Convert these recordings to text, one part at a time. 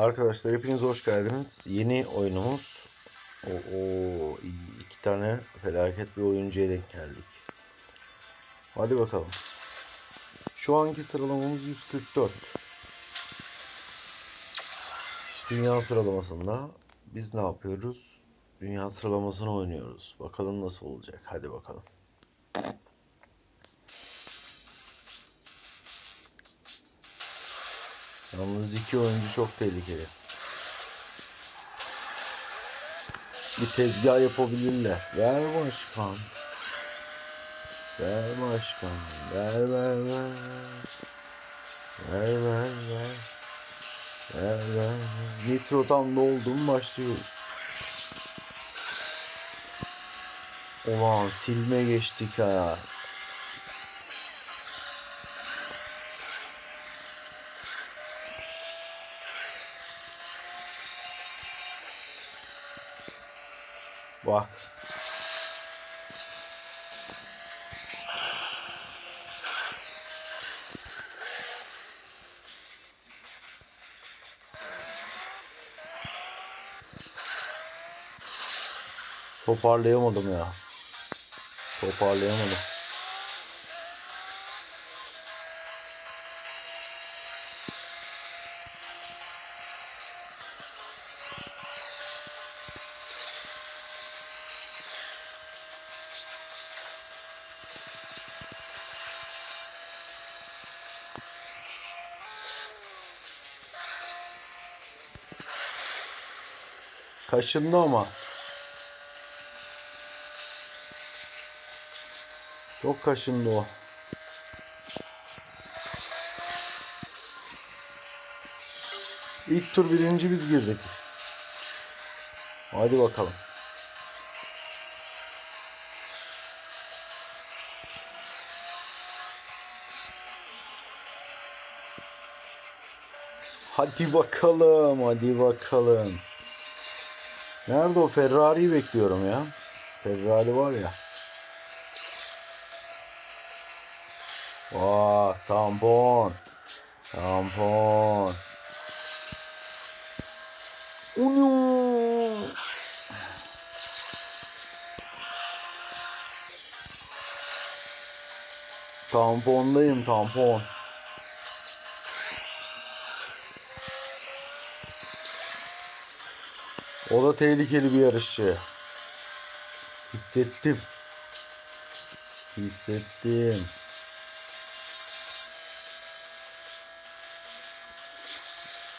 Arkadaşlar hepiniz hoş geldiniz. Yeni oyunumuz. O, o iki tane felaket bir oyuncuya denk geldik. Hadi bakalım. Şu anki sıralamamız 144. Dünya sıralamasında biz ne yapıyoruz? Dünya sıralamasını oynuyoruz. Bakalım nasıl olacak. Hadi bakalım. Yalnız iki oyuncu çok tehlikeli. Bir tezgah yapabilirler. Ver başkan. Ver başkan. Ver ver ver. Ver ver ver. Ver ver. Nitro tam doldum başlıyoruz. Ulan silme geçtik ha. Bora. Popar Lehmann, meu. Popar Lehmann. Kaşındı ama. Çok kaşındı o. İlk tur birinci biz girdik. Hadi bakalım. Hadi bakalım, hadi bakalım. Nerede o Ferrari'yi bekliyorum ya. Ferrari var ya. Bak tampon. Tampon. Unu. Tampondayım tampon. O da tehlikeli bir yarışçı. Hissettim. Hissettim.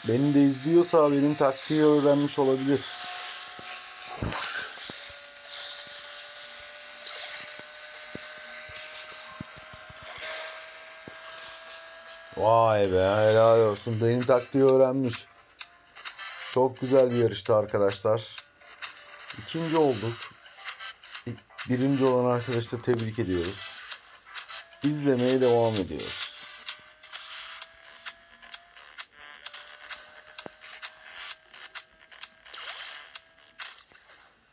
Beni de izliyorsa benim taktiği öğrenmiş olabilir. Vay be helal olsun. Benim taktiği öğrenmiş. Çok güzel bir yarıştı arkadaşlar. İkinci olduk. Birinci olan arkadaşı da tebrik ediyoruz. İzlemeye devam ediyoruz.